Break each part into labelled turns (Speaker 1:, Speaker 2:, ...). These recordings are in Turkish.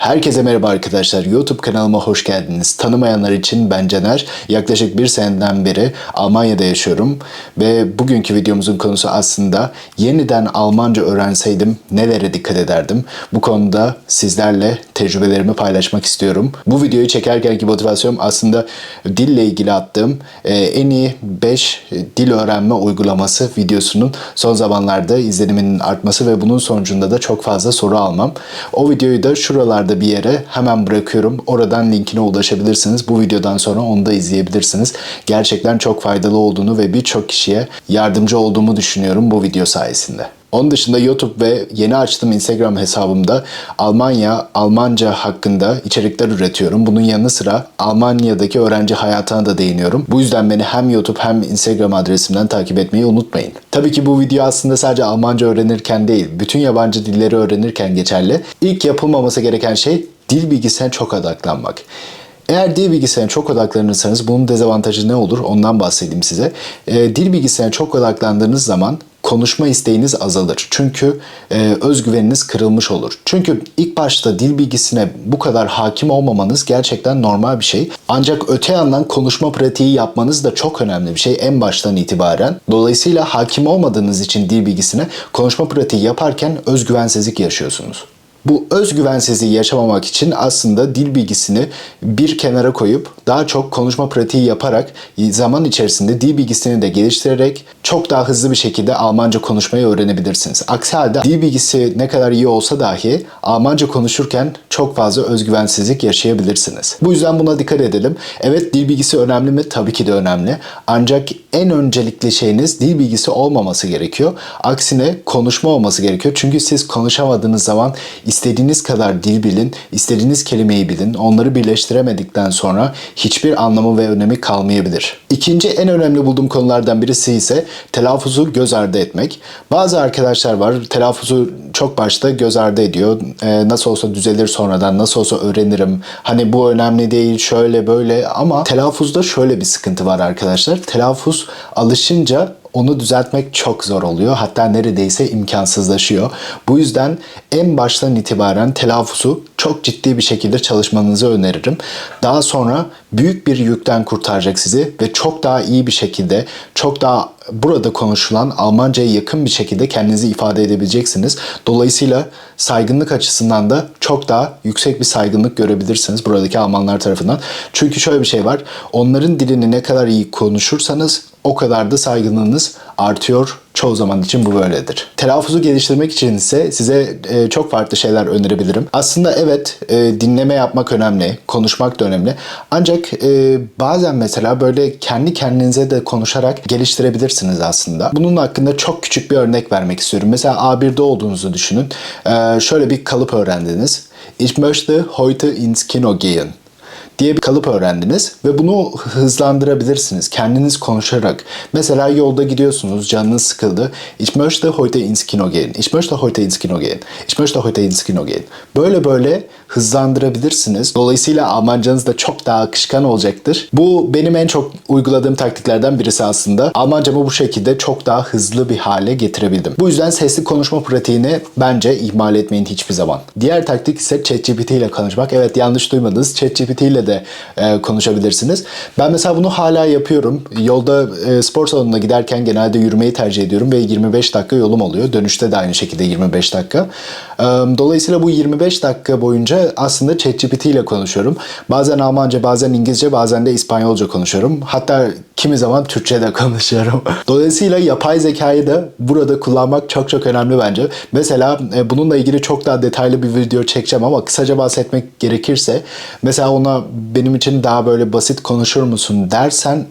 Speaker 1: Herkese merhaba arkadaşlar. YouTube kanalıma hoş geldiniz. Tanımayanlar için ben Caner. Yaklaşık bir seneden beri Almanya'da yaşıyorum. Ve bugünkü videomuzun konusu aslında yeniden Almanca öğrenseydim nelere dikkat ederdim? Bu konuda sizlerle tecrübelerimi paylaşmak istiyorum. Bu videoyu çekerkenki motivasyonum aslında dille ilgili attığım e, en iyi 5 dil öğrenme uygulaması videosunun son zamanlarda izleniminin artması ve bunun sonucunda da çok fazla soru almam. O videoyu da şuralarda bir yere hemen bırakıyorum. Oradan linkine ulaşabilirsiniz. Bu videodan sonra onu da izleyebilirsiniz. Gerçekten çok faydalı olduğunu ve birçok kişiye yardımcı olduğumu düşünüyorum bu video sayesinde. Onun dışında YouTube ve yeni açtığım Instagram hesabımda Almanya, Almanca hakkında içerikler üretiyorum. Bunun yanı sıra Almanya'daki öğrenci hayatına da değiniyorum. Bu yüzden beni hem YouTube hem Instagram adresimden takip etmeyi unutmayın. Tabii ki bu video aslında sadece Almanca öğrenirken değil, bütün yabancı dilleri öğrenirken geçerli. İlk yapılmaması gereken şey dil bilgisine çok odaklanmak. Eğer dil bilgisine çok odaklanırsanız bunun dezavantajı ne olur ondan bahsedeyim size. Ee, dil bilgisine çok odaklandığınız zaman konuşma isteğiniz azalır. Çünkü e, özgüveniniz kırılmış olur. Çünkü ilk başta dil bilgisine bu kadar hakim olmamanız gerçekten normal bir şey. Ancak öte yandan konuşma pratiği yapmanız da çok önemli bir şey en baştan itibaren. Dolayısıyla hakim olmadığınız için dil bilgisine konuşma pratiği yaparken özgüvensizlik yaşıyorsunuz. Bu özgüvensizliği yaşamamak için aslında dil bilgisini bir kenara koyup daha çok konuşma pratiği yaparak zaman içerisinde dil bilgisini de geliştirerek çok daha hızlı bir şekilde Almanca konuşmayı öğrenebilirsiniz. Aksi halde dil bilgisi ne kadar iyi olsa dahi Almanca konuşurken çok fazla özgüvensizlik yaşayabilirsiniz. Bu yüzden buna dikkat edelim. Evet dil bilgisi önemli mi? Tabii ki de önemli. Ancak en öncelikli şeyiniz dil bilgisi olmaması gerekiyor. Aksine konuşma olması gerekiyor. Çünkü siz konuşamadığınız zaman istediğiniz kadar dil bilin, istediğiniz kelimeyi bilin. Onları birleştiremedikten sonra hiçbir anlamı ve önemi kalmayabilir. İkinci en önemli bulduğum konulardan birisi ise telaffuzu göz ardı etmek. Bazı arkadaşlar var telaffuzu çok başta göz ardı ediyor. Ee, nasıl olsa düzelir sonradan, nasıl olsa öğrenirim. Hani bu önemli değil, şöyle böyle ama telaffuzda şöyle bir sıkıntı var arkadaşlar. Telaffuz alışınca onu düzeltmek çok zor oluyor. Hatta neredeyse imkansızlaşıyor. Bu yüzden en baştan itibaren telaffuzu çok ciddi bir şekilde çalışmanızı öneririm. Daha sonra büyük bir yükten kurtaracak sizi ve çok daha iyi bir şekilde, çok daha burada konuşulan Almanca'ya yakın bir şekilde kendinizi ifade edebileceksiniz. Dolayısıyla saygınlık açısından da çok daha yüksek bir saygınlık görebilirsiniz buradaki Almanlar tarafından. Çünkü şöyle bir şey var. Onların dilini ne kadar iyi konuşursanız o kadar da saygınlığınız artıyor. Çoğu zaman için bu böyledir. Telaffuzu geliştirmek için ise size e, çok farklı şeyler önerebilirim. Aslında evet e, dinleme yapmak önemli, konuşmak da önemli. Ancak e, bazen mesela böyle kendi kendinize de konuşarak geliştirebilirsiniz aslında. Bunun hakkında çok küçük bir örnek vermek istiyorum. Mesela A1'de olduğunuzu düşünün. E, şöyle bir kalıp öğrendiniz. Ich möchte heute ins Kino gehen diye bir kalıp öğrendiniz ve bunu hızlandırabilirsiniz kendiniz konuşarak. Mesela yolda gidiyorsunuz, canınız sıkıldı. Ich möchte heute ins Kino gehen. Ich möchte heute ins Kino gehen. Ich möchte heute ins Kino gehen. Böyle böyle hızlandırabilirsiniz. Dolayısıyla Almancanız da çok daha akışkan olacaktır. Bu benim en çok uyguladığım taktiklerden birisi aslında. Almancamı bu şekilde çok daha hızlı bir hale getirebildim. Bu yüzden sesli konuşma pratiğini bence ihmal etmeyin hiçbir zaman. Diğer taktik ise ChatGPT ile konuşmak. Evet yanlış duymadınız. ChatGPT ile de e, konuşabilirsiniz. Ben mesela bunu hala yapıyorum. Yolda e, spor salonuna giderken genelde yürümeyi tercih ediyorum ve 25 dakika yolum oluyor. Dönüşte de aynı şekilde 25 dakika. E, dolayısıyla bu 25 dakika boyunca aslında ChatGPT ile konuşuyorum. Bazen Almanca, bazen İngilizce, bazen de İspanyolca konuşuyorum. Hatta kimi zaman Türkçe de konuşuyorum. Dolayısıyla yapay zekayı da burada kullanmak çok çok önemli bence. Mesela e, bununla ilgili çok daha detaylı bir video çekeceğim ama kısaca bahsetmek gerekirse mesela ona benim için daha böyle basit konuşur musun dersen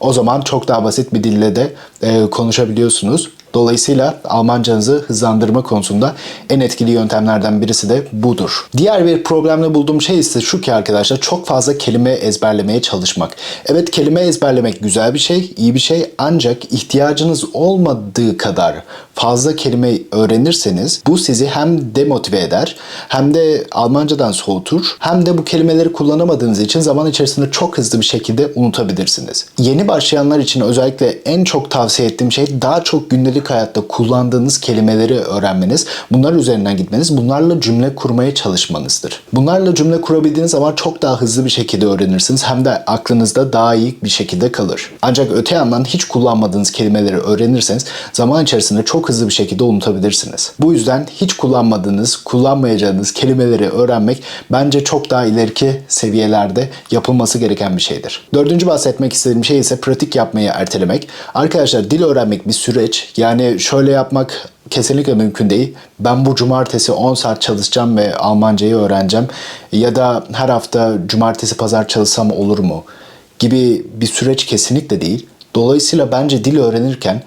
Speaker 1: o zaman çok daha basit bir dille de e, konuşabiliyorsunuz. Dolayısıyla Almancanızı hızlandırma konusunda en etkili yöntemlerden birisi de budur. Diğer bir problemle bulduğum şey ise şu ki arkadaşlar çok fazla kelime ezberlemeye çalışmak. Evet kelime ezberlemek güzel bir şey, iyi bir şey ancak ihtiyacınız olmadığı kadar fazla kelime öğrenirseniz bu sizi hem demotive eder hem de Almancadan soğutur hem de bu kelimeleri kullanamadığınız için zaman içerisinde çok hızlı bir şekilde unutabilirsiniz. Yeni başlayanlar için özellikle en çok tavsiye ettiğim şey daha çok gündelik gündelik hayatta kullandığınız kelimeleri öğrenmeniz, bunlar üzerinden gitmeniz, bunlarla cümle kurmaya çalışmanızdır. Bunlarla cümle kurabildiğiniz zaman çok daha hızlı bir şekilde öğrenirsiniz hem de aklınızda daha iyi bir şekilde kalır. Ancak öte yandan hiç kullanmadığınız kelimeleri öğrenirseniz zaman içerisinde çok hızlı bir şekilde unutabilirsiniz. Bu yüzden hiç kullanmadığınız, kullanmayacağınız kelimeleri öğrenmek bence çok daha ileriki seviyelerde yapılması gereken bir şeydir. Dördüncü bahsetmek istediğim şey ise pratik yapmayı ertelemek. Arkadaşlar dil öğrenmek bir süreç. Yani şöyle yapmak kesinlikle mümkün değil. Ben bu cumartesi 10 saat çalışacağım ve Almancayı öğreneceğim. Ya da her hafta cumartesi pazar çalışsam olur mu? Gibi bir süreç kesinlikle değil. Dolayısıyla bence dil öğrenirken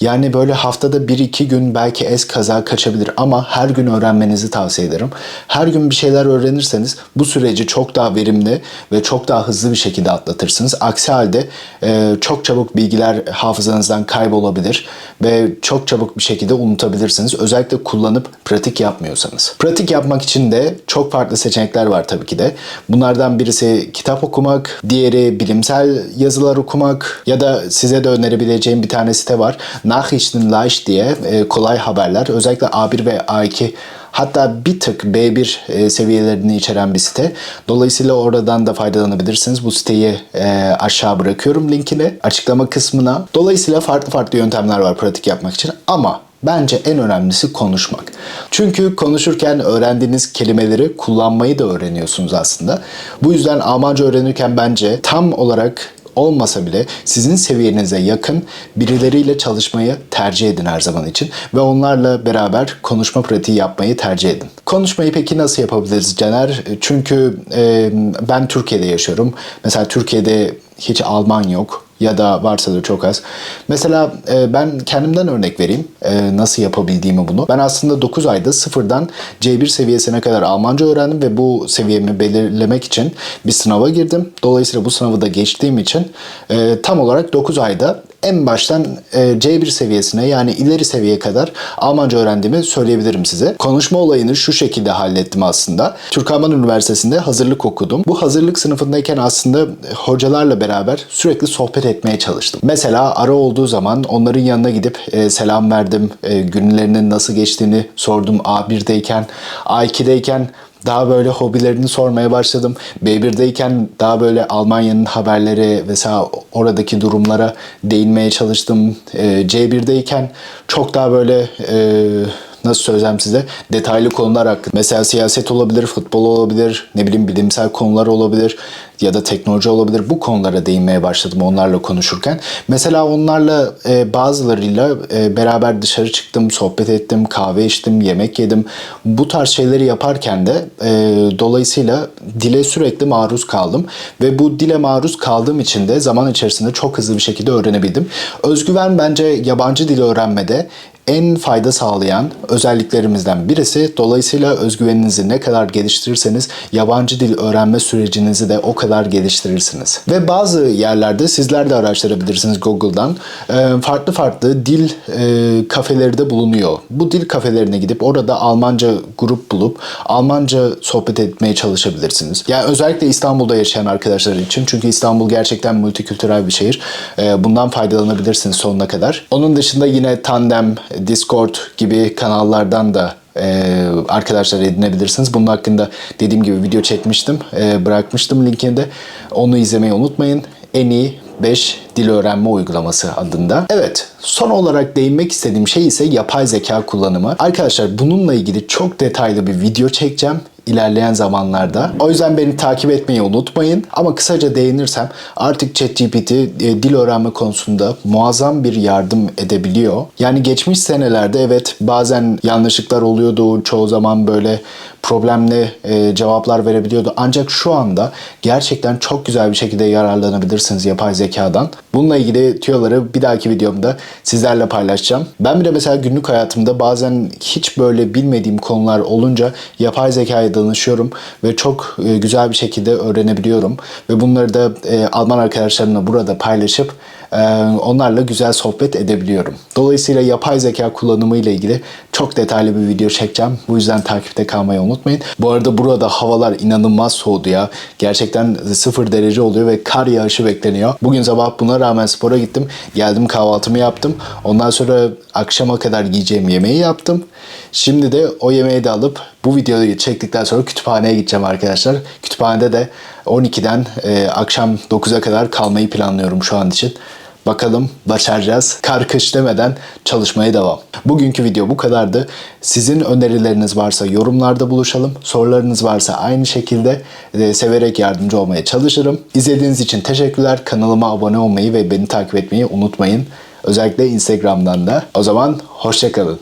Speaker 1: yani böyle haftada 1-2 gün belki ez kaza kaçabilir ama her gün öğrenmenizi tavsiye ederim. Her gün bir şeyler öğrenirseniz bu süreci çok daha verimli ve çok daha hızlı bir şekilde atlatırsınız. Aksi halde e, çok çabuk bilgiler hafızanızdan kaybolabilir ve çok çabuk bir şekilde unutabilirsiniz. Özellikle kullanıp pratik yapmıyorsanız. Pratik yapmak için de çok farklı seçenekler var tabii ki de. Bunlardan birisi kitap okumak, diğeri bilimsel yazılar okumak ya da size de önerebileceğim bir tane site var. Nachrichten leicht diye e, kolay haberler. Özellikle A1 ve A2 Hatta bir tık B1 e, seviyelerini içeren bir site. Dolayısıyla oradan da faydalanabilirsiniz. Bu siteyi e, aşağı bırakıyorum linkini açıklama kısmına. Dolayısıyla farklı farklı yöntemler var pratik yapmak için ama Bence en önemlisi konuşmak. Çünkü konuşurken öğrendiğiniz kelimeleri kullanmayı da öğreniyorsunuz aslında. Bu yüzden Almanca öğrenirken bence tam olarak olmasa bile sizin seviyenize yakın birileriyle çalışmayı tercih edin her zaman için ve onlarla beraber konuşma pratiği yapmayı tercih edin. Konuşmayı peki nasıl yapabiliriz Caner? Çünkü e, ben Türkiye'de yaşıyorum. Mesela Türkiye'de hiç Alman yok ya da varsa da çok az. Mesela e, ben kendimden örnek vereyim e, nasıl yapabildiğimi bunu. Ben aslında 9 ayda sıfırdan C1 seviyesine kadar Almanca öğrendim ve bu seviyemi belirlemek için bir sınava girdim. Dolayısıyla bu sınavı da geçtiğim için e, tam olarak 9 ayda en baştan e, C1 seviyesine yani ileri seviyeye kadar Almanca öğrendiğimi söyleyebilirim size. Konuşma olayını şu şekilde hallettim aslında. Türk Alman Üniversitesi'nde hazırlık okudum. Bu hazırlık sınıfındayken aslında hocalarla beraber sürekli sohbet etmeye çalıştım. Mesela ara olduğu zaman onların yanına gidip e, selam verdim. E, günlerinin nasıl geçtiğini sordum A1'deyken, A2'deyken daha böyle hobilerini sormaya başladım. B1'deyken daha böyle Almanya'nın haberleri mesela oradaki durumlara değinmeye çalıştım. Ee, C1'deyken çok daha böyle e, nasıl söyleyeceğim size detaylı konular hakkında. Mesela siyaset olabilir, futbol olabilir, ne bileyim bilimsel konular olabilir ya da teknoloji olabilir. Bu konulara değinmeye başladım onlarla konuşurken. Mesela onlarla e, bazılarıyla e, beraber dışarı çıktım, sohbet ettim, kahve içtim, yemek yedim. Bu tarz şeyleri yaparken de e, dolayısıyla dile sürekli maruz kaldım ve bu dile maruz kaldığım için de zaman içerisinde çok hızlı bir şekilde öğrenebildim. Özgüven bence yabancı dili öğrenmede en fayda sağlayan özelliklerimizden birisi. Dolayısıyla özgüveninizi ne kadar geliştirirseniz yabancı dil öğrenme sürecinizi de o kadar geliştirirsiniz. Ve bazı yerlerde sizler de araştırabilirsiniz Google'dan. Farklı farklı dil kafeleri de bulunuyor. Bu dil kafelerine gidip orada Almanca grup bulup Almanca sohbet etmeye çalışabilirsiniz. Yani özellikle İstanbul'da yaşayan arkadaşlar için. Çünkü İstanbul gerçekten multikültürel bir şehir. Bundan faydalanabilirsiniz sonuna kadar. Onun dışında yine Tandem, Discord gibi kanallardan da e, arkadaşlar edinebilirsiniz. Bunun hakkında dediğim gibi video çekmiştim. E, bırakmıştım linkini de. Onu izlemeyi unutmayın. En iyi 5 dil öğrenme uygulaması adında. Evet, son olarak değinmek istediğim şey ise yapay zeka kullanımı. Arkadaşlar bununla ilgili çok detaylı bir video çekeceğim ilerleyen zamanlarda. O yüzden beni takip etmeyi unutmayın. Ama kısaca değinirsem artık ChatGPT e, dil öğrenme konusunda muazzam bir yardım edebiliyor. Yani geçmiş senelerde evet bazen yanlışlıklar oluyordu. Çoğu zaman böyle problemli e, cevaplar verebiliyordu. Ancak şu anda gerçekten çok güzel bir şekilde yararlanabilirsiniz yapay zekadan. Bununla ilgili tüyoları bir dahaki videomda sizlerle paylaşacağım. Ben bile mesela günlük hayatımda bazen hiç böyle bilmediğim konular olunca yapay zekaya danışıyorum ve çok e, güzel bir şekilde öğrenebiliyorum. Ve bunları da e, Alman arkadaşlarımla burada paylaşıp onlarla güzel sohbet edebiliyorum. Dolayısıyla yapay zeka kullanımı ile ilgili çok detaylı bir video çekeceğim. Bu yüzden takipte kalmayı unutmayın. Bu arada burada havalar inanılmaz soğudu ya. Gerçekten sıfır derece oluyor ve kar yağışı bekleniyor. Bugün sabah buna rağmen spora gittim. Geldim kahvaltımı yaptım. Ondan sonra akşama kadar yiyeceğim yemeği yaptım. Şimdi de o yemeği de alıp bu videoyu çektikten sonra kütüphaneye gideceğim arkadaşlar. Kütüphanede de 12'den e, akşam 9'a kadar kalmayı planlıyorum şu an için. Bakalım başaracağız. Kar kış demeden çalışmaya devam. Bugünkü video bu kadardı. Sizin önerileriniz varsa yorumlarda buluşalım. Sorularınız varsa aynı şekilde e, severek yardımcı olmaya çalışırım. İzlediğiniz için teşekkürler. Kanalıma abone olmayı ve beni takip etmeyi unutmayın. Özellikle Instagram'dan da. O zaman hoşçakalın.